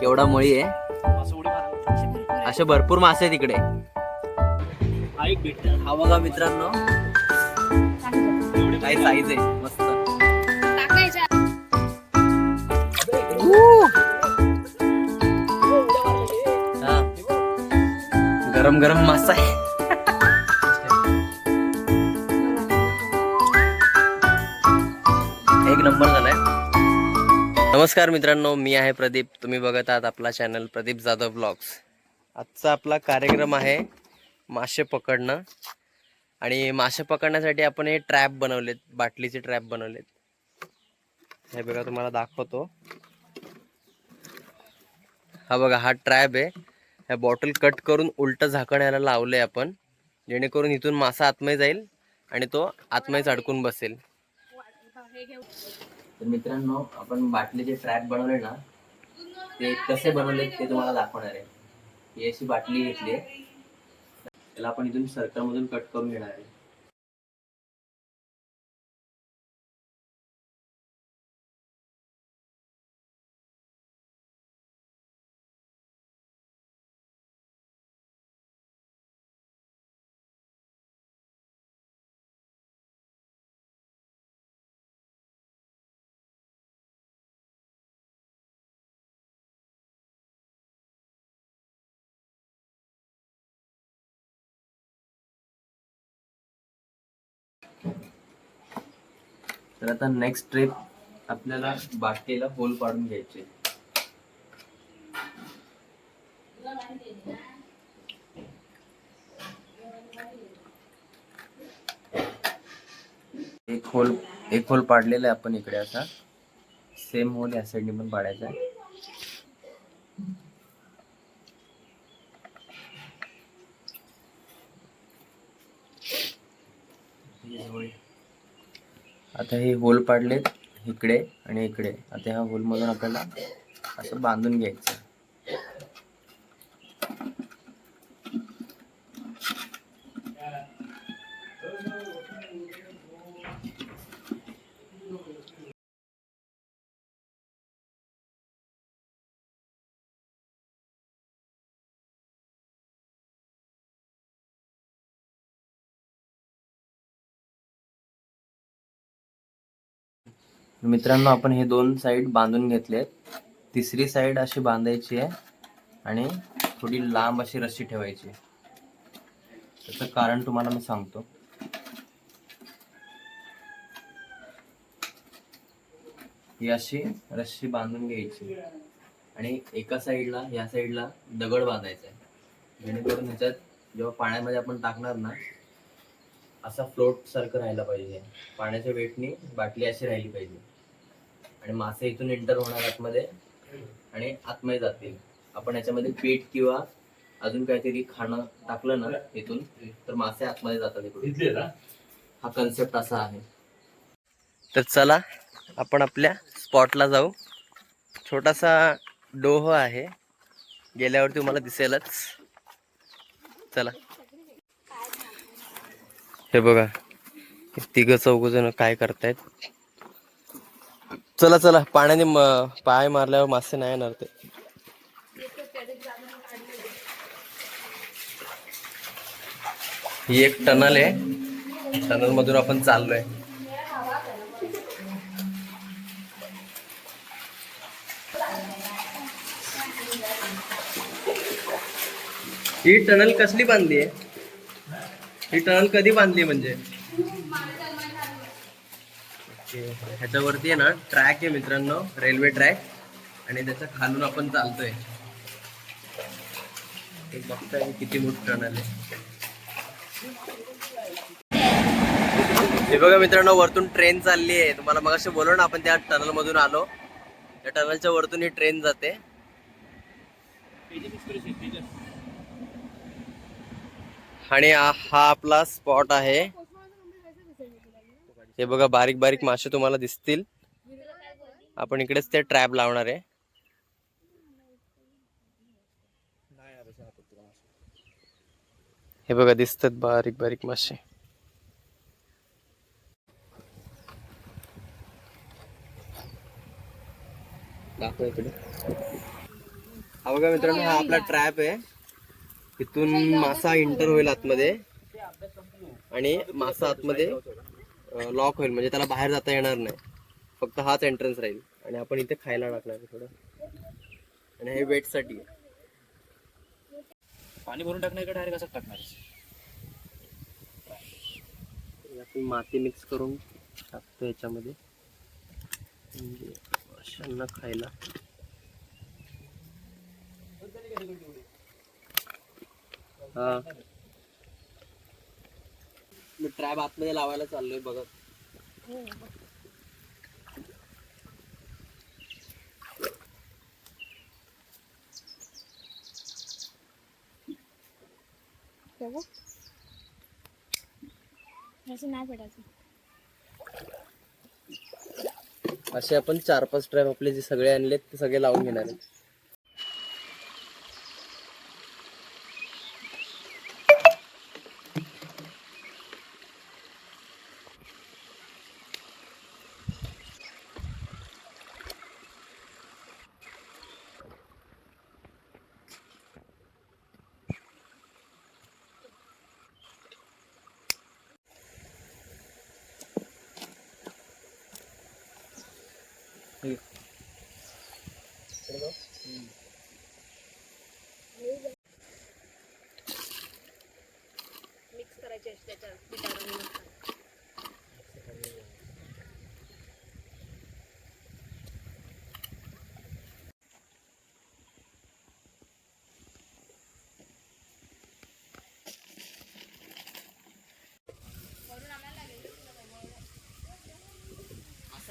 केवढा मळी आहे. असे भरपूर मासे आहे तिकडे हा बघा मित्रांनो. काय साईज आहे. मस्त. गरम गरम मासा आहे. एक नंबर झाला. नमस्कार मित्रांनो मी आहे प्रदीप. तुम्ही बघत आहात आपला चॅनल प्रदीप जाधव ब्लॉग्स आजचा आपला कार्यक्रम आहे मासे पकडणं. आणि मासे पकडण्यासाठी आपण हे ट्रॅप बनवलेत बाटलीचे ट्रॅप बनवलेत. हे बघा तुम्हाला दाखवतो. हा बघा हा ट्रॅप आहे. ह्या बॉटल कट करून उलट झाकण याला लावलंय आपण. जेणेकरून इथून मासा आतमध्ये जाईल आणि तो आतमध्येच अडकून बसेल. तर मित्रांनो आपण बाटलीचे ट्रॅप बनवले ना ते कसे बनवले ते तुम्हाला दाखवणार आहे. ही अशी बाटली घेतली आहे. त्याला आपण इथून सर्कलमधून कट करून घेणार आहे. तर आता नेक्स्ट ट्रिप आपल्याला बाटलीला होल पाडून घ्यायचे एक होल एक होल पाडलेला आहे आपण इकडे असा. सेम होल या साईडने पण पाडायचा आहे. आता हे होल पाडलेत इकडे आणि इकडे. आता ह्या होलमधून आपल्याला असं बांधून घ्यायचं. मित्रांनो आपण हे दोन साईड बांधून घेतलेत. तिसरी साईड अशी बांधायची आहे आणि थोडी लांब अशी रस्सी ठेवायची त्याचं कारण तुम्हाला मी सांगतो. ही अशी रस्सी बांधून घ्यायची आणि एका साईडला या साईडला दगड बांधायचा आहे. जेणेकरून ह्याच्यात जेव्हा पाण्यामध्ये आपण टाकणार ना असा फ्लोट सारखं राहायला पाहिजे. पाण्याच्या वेटनी बाटली अशी राहिली पाहिजे. आणि मासे इथून एंटर होणार आतमध्ये आणि आतमध्ये जातील. आपण याच्यामध्ये पीठ किंवा अजून काहीतरी खाणं टाकलं ना इथून तर मासे आतमध्ये जातात इकडून. हा कन्सेप्ट असा आहे. तर चला आपण आपल्या स्पॉटला जाऊ. छोटासा डोह आहे. गेल्यावर तुम्हाला दिसेलच. चला. हे बघा तिघ चौघ जण काय करतायत? चला चला पाण्याने पाय मारल्यावर मासे नाही येणार ते. ही एक टनल आहे. टनल मधून आपण चाललोय. ही टनल कसली बांधली आहे? ही टनल कधी बांधली म्हणजे? ओके. ह्याच्यावरती आहे ना ट्रॅक आहे मित्रांनो रेल्वे ट्रॅक आणि त्याच्या खालून आपण चालतोय. हे बघताय हे किती मोठी टनल आहे. हे बघा मित्रांनो वरतून ट्रेन चालली आहे. तुम्हाला मग असे बोललो ना आपण त्या टनल मधून आलो. त्या टनलच्या वरतून ही ट्रेन जाते. आणि हा आपला स्पॉट आहे. हे बघा बारीक बारीक मासे तुम्हाला दिसतील. आपण इकडेच ते ट्रॅप लावणार आहे. हे बघा दिसतात बारीक बारीक मासे. हा बघा मित्रांनो हा आपला ट्रॅप आहे. इथून मासा इंटर होईल आतमध्ये. आणि मासा आतमध्ये लॉक होईल. म्हणजे त्याला बाहेर जाता येणार नाही. फक्त हाच एंट्रन्स राहील. आणि आपण इथे खायला टाकणार आहे थोडं. आणि हे वेटसाठी आहे. पाणी भरून टाकण्याकडे डायरेक्ट असं टाकणार हे आपण माती मिक्स करून टाकतो याच्यामध्ये. म्हणजे माशांना खायला. मी ट्रॅप आतमध्ये लावायला चाललोय बघत. असं नाही पडायचं. असे आपण चार पाच ट्रॅप आपले जे सगळे आणलेत ते सगळे लावून घेणार आहेत.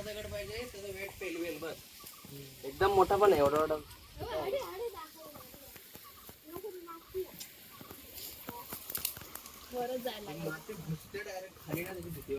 असा दगड पाहिजे त्याचं वेट पेलवेल बस. एकदम मोठा पण आहे एवढा एवढा. डायरेक्ट खाली ना त्याची भीती.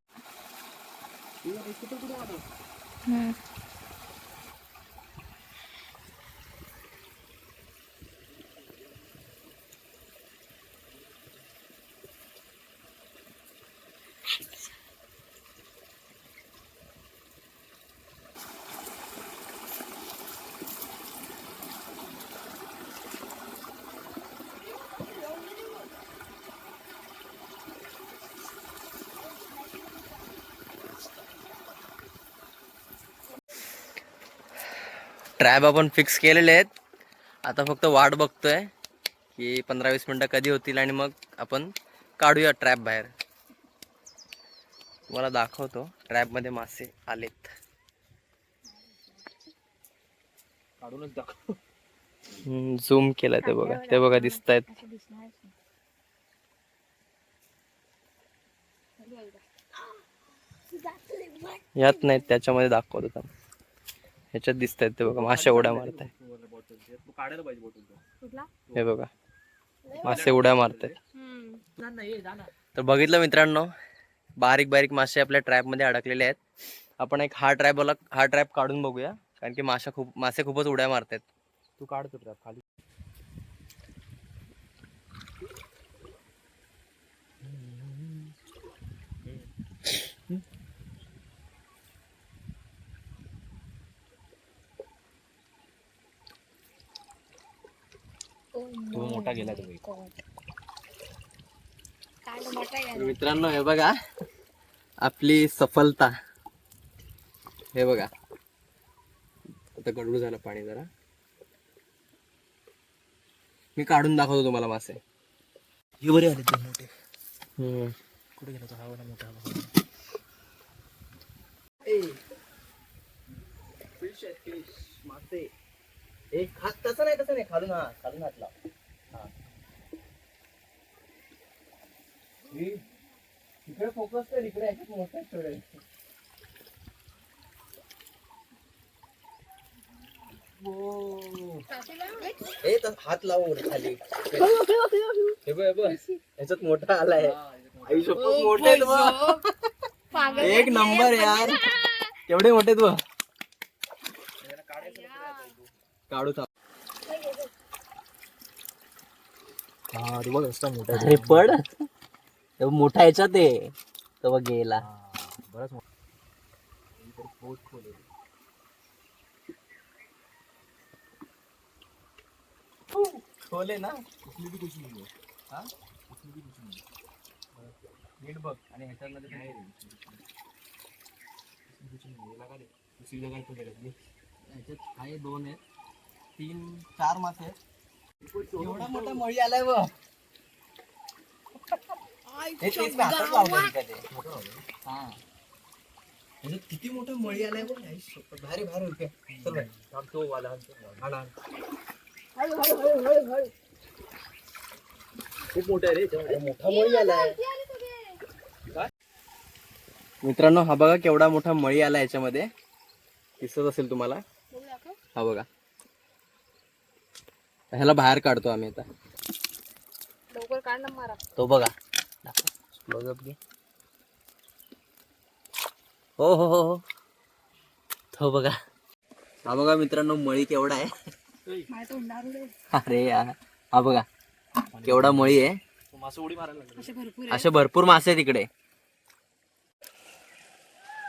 ट्रॅप आपण फिक्स केलेले आहेत. आता फक्त वाट बघतोय की पंधरा वीस मिनटं कधी होतील आणि मग आपण काढूया ट्रॅप बाहेर. तुम्हाला दाखवतो ट्रॅपमध्ये मासे आलेत. काढूनच दाखव. झूम केलं ते बघा. ते बघा दिसत आहेत. यात नाहीत त्याच्यामध्ये दाखवत होता ह्याच्यात दिसत आहेत ते बघा मासे उड्या मारत आहे बॉटल तू काढायला पाहिजे बॉटल कुठला? हे बघा मासे उड्या मारत आहेत हम्म. नाही जा ना. तर बघितलं मित्रांनो बारीक बारीक मासे आपल्या ट्रॅपमध्ये अडकलेले आहेत. आपण एक हा ट्रॅप हा ट्रॅप काढून बघूया कारण की माशा खूप मासे खूपच उड्या मारतात तू काढतो ट्रॅप खाली. तो मोठा गेला तो मोठा तर मित्रांनो हे बघा. आपली सफलता. हे बघा. आता गडूळ झालं पाणी जरा. मी काढून दाखवतो तुम्हाला मासे. हे बरे आले ते मोठे. हम्म. कुठे गेला तो? हा वाला मोठा बघा. फिश आहेत फिश मासे. ए खात तसं नाही तसं नाही. खालून हा खालून हात लाव. हा. इकडे फोकस कर इकडे याच्यात मोठा आहे थोडं. ए तर हात लावून खाली. हे बघ हे बघ. याच्यात मोठा आलाय आई शपथ मोठे. एक नंबर यार. केवढे मोठे तू काढू. हा ते बघ रस्ता मोठा आहे. अरे पड तो मोठा याच्यात आहे. तो बघ गेला. हा, बराच मोठा. इकडे पोट खोल आहे. खोल आहे ना. कुठली बी कुठली नाही हा? कुठली बी कुठली नाही नीट बघ. आणि ह्याच्यामध्ये पण- नाही रे कुठली नाही याला काय रे. दुसरी जागा आहे ह्याच्यात आहे दोन आहेत. तीन चार मासे आहेत एवढा मोठा मळी आलाय बघ हे तेच मी हातात लावलं इथं ते. हा ह्याच्यात किती मोठा मळी आलाय शपथ. भारी भारी होते चल बाई. तो वाला तो वाला. खूप मोठा आहे रे. मोठा मळी आलाय मित्रांनो हा बघा केवढा मोठा मळी आला याच्यामध्ये दिसत असेल तुम्हाला. हा बघा ह्याला बाहेर काढतो आम्ही आता. लवकर काढ ना मारा. तो बघा. बघ अपघे. हो हो हो हो. तो बघा. हा बघा मित्रांनो मळी केवढा आहे. अरे यार. हा बघा. केवढा मळी आहे. मासे उडी मारायला असे भरपूर आहे मासे आहेत तिकडे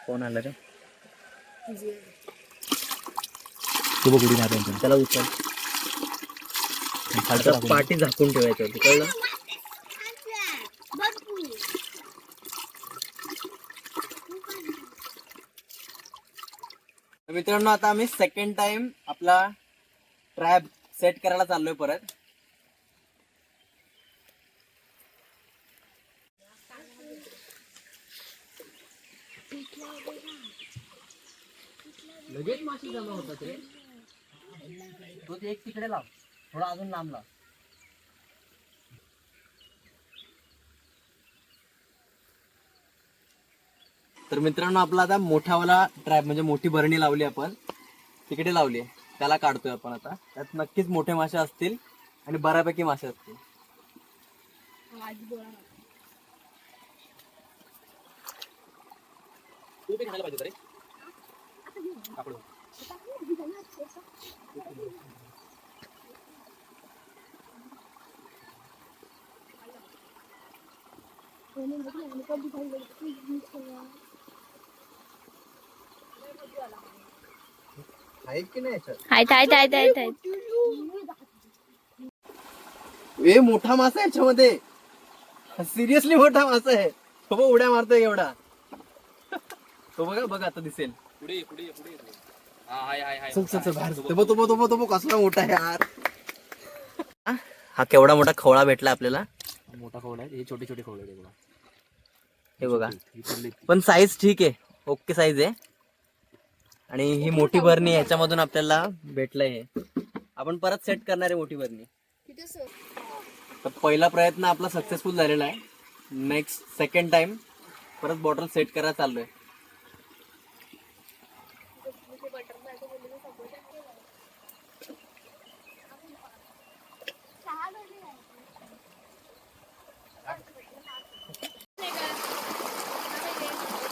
कोण आलं रे? तू बघ उडी मारायला त्याला उचल. आता पाठी झाकून ठेवायचं होती कळलं? तर मित्रांनो आता आम्ही सेकंड टाइम आपला ट्रॅप सेट करायला चाललोय परत. लगेच माशी जमा होतात रे. तो ते एक तिकडे लाव. थोडा अजून लांब लाव. तर मित्रांनो आपला आता मोठावाला ट्रॅप म्हणजे मोठी भरणी लावली आपण. तिकडे लावली त्याला काढतोय आपण आता. त्यात नक्कीच मोठे मासे असतील आणि बऱ्यापैकी मासे असतील. पाहिजे रे कापड आहेत की नाही याच्यात? आहेत आहेत आहेत आहेत आहेत. ए मोठा मासा आहे याच्यामध्ये. सिरियसली मोठा मासा आहे. तो बघ उड्या मारतोय एवढा. तो बघा बघा आता दिसेल. पुढे ये, पुढे ये, पुढे. ये. हा हाय हाय हाय. चल चल चल बाहेर. तो कसला मोठा आहे यार. हा केवढा मोठा खवळा भेटला आपल्याला. मोठा खवळ आहे. हे छोटे छोटे खवळ आहे बघा. हे बघा. पण साईज ठीक आहे. ओके साईज आहे. आणि ही मोठी भरणी ह्याच्यामधून आपल्याला भेटलंय हे. आपण परत सेट करणार आहे मोठी भरणी तर पहिला प्रयत्न आपला सक्सेसफुल झालेला आहे. नेक्स्ट सेकंड टाइम परत बॉटल सेट करायला चाललोय आहेत मासे आहे इथे. इथे हे काढ ना, ह्याच्यात टाकतो. दगडं फक्त साईडला. हा, टाक. होत हे, होत, होत,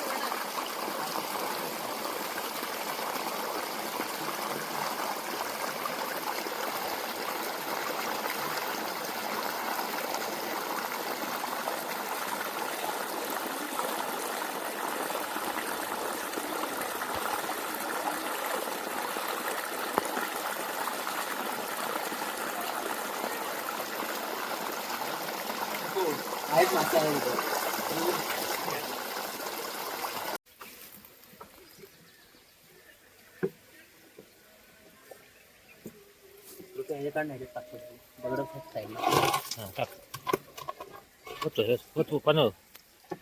पाणी होत.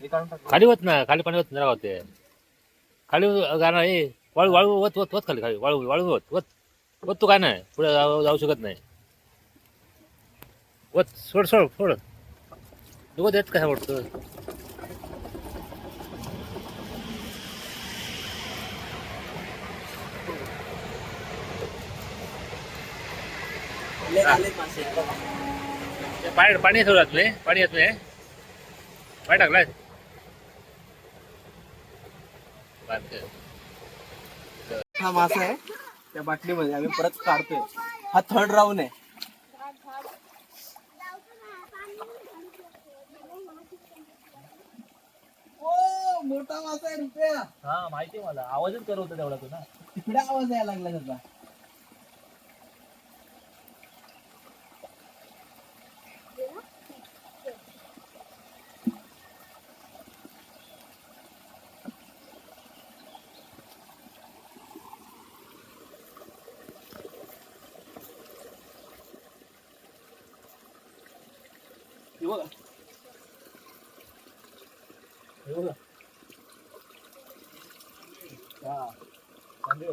हे काढून टाक. खाली होत ना खाली पाणी होत होते खाली गाणं हे वाळू वाळू होत होत होत खाली खाली. वाळू वाळू होत होत. होत तू काय नाही पुढे जाऊ जाऊ शकत नाही. होत सोड सोड सोड. होत येत कसा वाटतं पाणी पाणी नाही पाणी येत नाही पाणी टाकलाय. हा मासा आहे. त्या बाटलीमध्ये आम्ही परत काढतोय. हा थर्ड राऊंड आहे. मोठा मासा आहे रुपया. हा माहिती मला. आवाजच करत होता तेवढा तू ना. तिकडे आवाज यायला लागला त्याचा.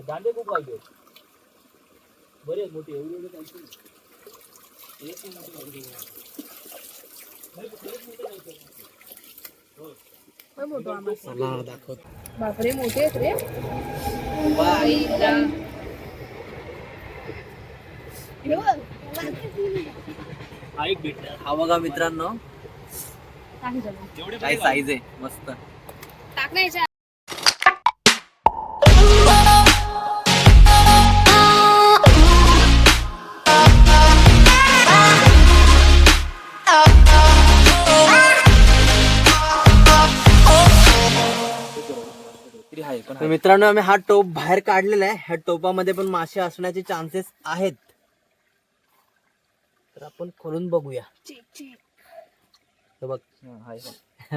दांडे खूप पाहिजे बरे मोठे एवढे एवढे एक मोठे दाखवत. बापरे मोठे आहेत रे. हे बघ. हा हा बघा मित्रांनो. काय साईज आहे? मस्त. टाक मित्रांनो आम्ही हा टोप बाहेर काढलेला आहे ह्या टोपामध्ये पण मासे असण्याचे चान्सेस आहेत तर आपण खोलून बघूया चेक, चेक. हे बघ.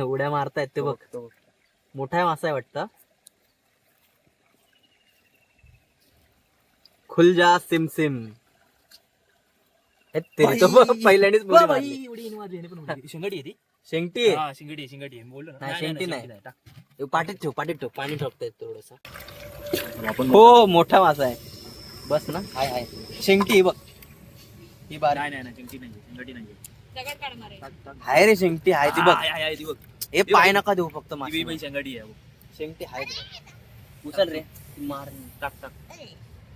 उड्या मारतायत ते बघ तो बघ. मोठा मासा आहे वाटतं खुल जा सिम सिम हे तेरी तो बघ, पहिल्यानेच. शिंगाडी आहे ती शेंगटी आहे. हा शिंगाडी शिंगाडी. बोललो ना. नाही, शेंगटी नाही. टाक. हे पाटीत ठेव पाटीत ठेव. पाणी ठोकतायत थोडस. हो मोठा मासा आहे. बस ना. हाय हाय. शेंगटी ही बघ. ही बारी नाही नाही नाही शिंगटी नाही शिंगाडी नाही. दगड काढणार आहे. टाक, टाक. हाय रे शेंगटी हाय ती बघ. हा, आहे, आहे, ती बघ. हे पाय नका देऊ फक्त ती मासे शिंगाडी आहे बघ. शेंगटी हाय उचल रे. मार टाक टाक.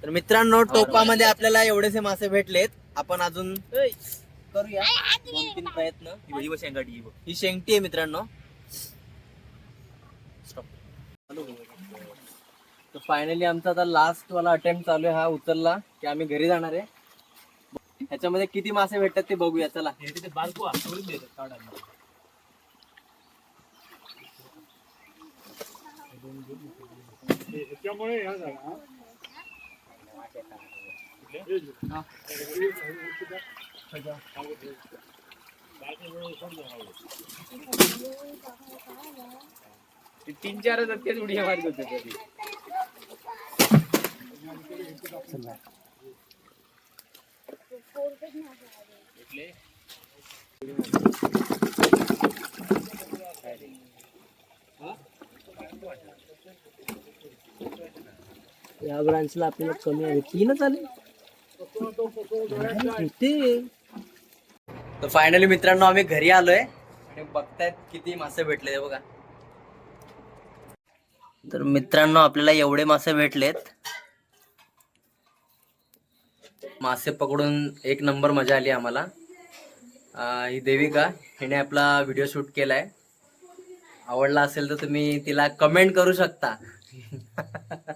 तर मित्रांनो टोपामध्ये आपल्याला एवढेसे मासे भेटलेत. आपण अजून करूया. दोन तीन प्रयत्न. ही ही बघ शिंगाडी आहे बघ. ही शेंगटी आहे मित्रांनो. तर फायनली आमचा आता लास्ट वाला अटेम्प्ट चालू आहे. हा उचलला की आम्ही घरी जाणार आहे. ह्याच्यामध्ये किती मासे भेटतात ते बघूया. चला. हे तिथे बारकू हा, सोडून दे काढायला. ते तीन चार तेच उड्या मारत होते या ब्रांचला आपल्याला कमी आहे. तीनच आले. तर फायनली मित्रांनो आम्ही घरी आलोय. आणि बघतायत किती मासे भेटले बघा. तर मित्रांनो आपल्याला एवढे मासे भेटलेत. मासे पकडून एक नंबर मजा आली आम्हाला. ही देविका हिने आपला व्हिडिओ शूट केलाय. आवडला असेल तर तुम्ही तिला कमेंट करू शकता.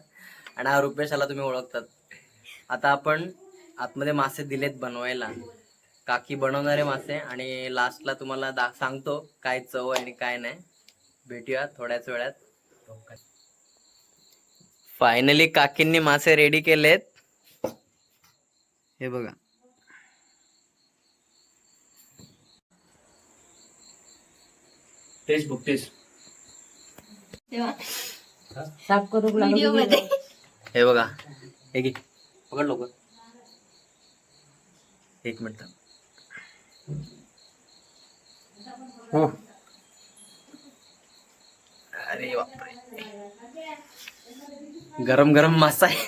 आणि हा रुपेशाला तुम्ही ओळखतात. आता आपण आतमध्ये मासे दिलेत बनवायला. काकी बनवणारे मासे आणि लास्टला तुम्हाला दा सांगतो काय चव आणि काय नाही. भेटूया थोड्याच वेळात. फायनली काकींनी मासे रेडी केलेत. हे बघा. टेस्ट बुक हे? बघा. हे पकड लवकर. एक मिनिट. हो. अरे बापरे. गरम गरम मासा आहे.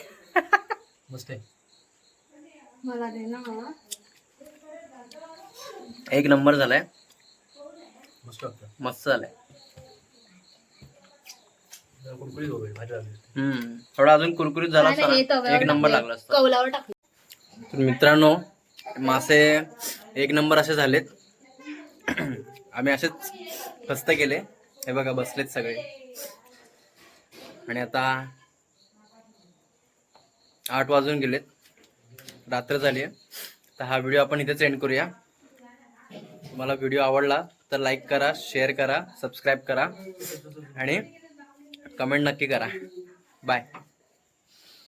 मस्त आहे. मला दे ना मला. एक नंबर झालाय. मस्त मस्त झालाय. हम्म. थोडा अजून कुरकुरीत झाला हे असता एक नंबर. लागला असता. कौलावर टाकलं तर मित्रांनो मासे एक नंबर असे झालेत. आम्ही असेच फस्त केले. हे बघा बसलेत सगळे. आणि आता आठ वाजून गेलेत. रात्र झाली आहे. तर हा व्हिडिओ आपण इथेच एंड करूया. तुम्हाला व्हिडिओ आवडला तर लाईक करा शेअर करा सबस्क्राईब करा. आणि कमेंट नक्की करा. बाय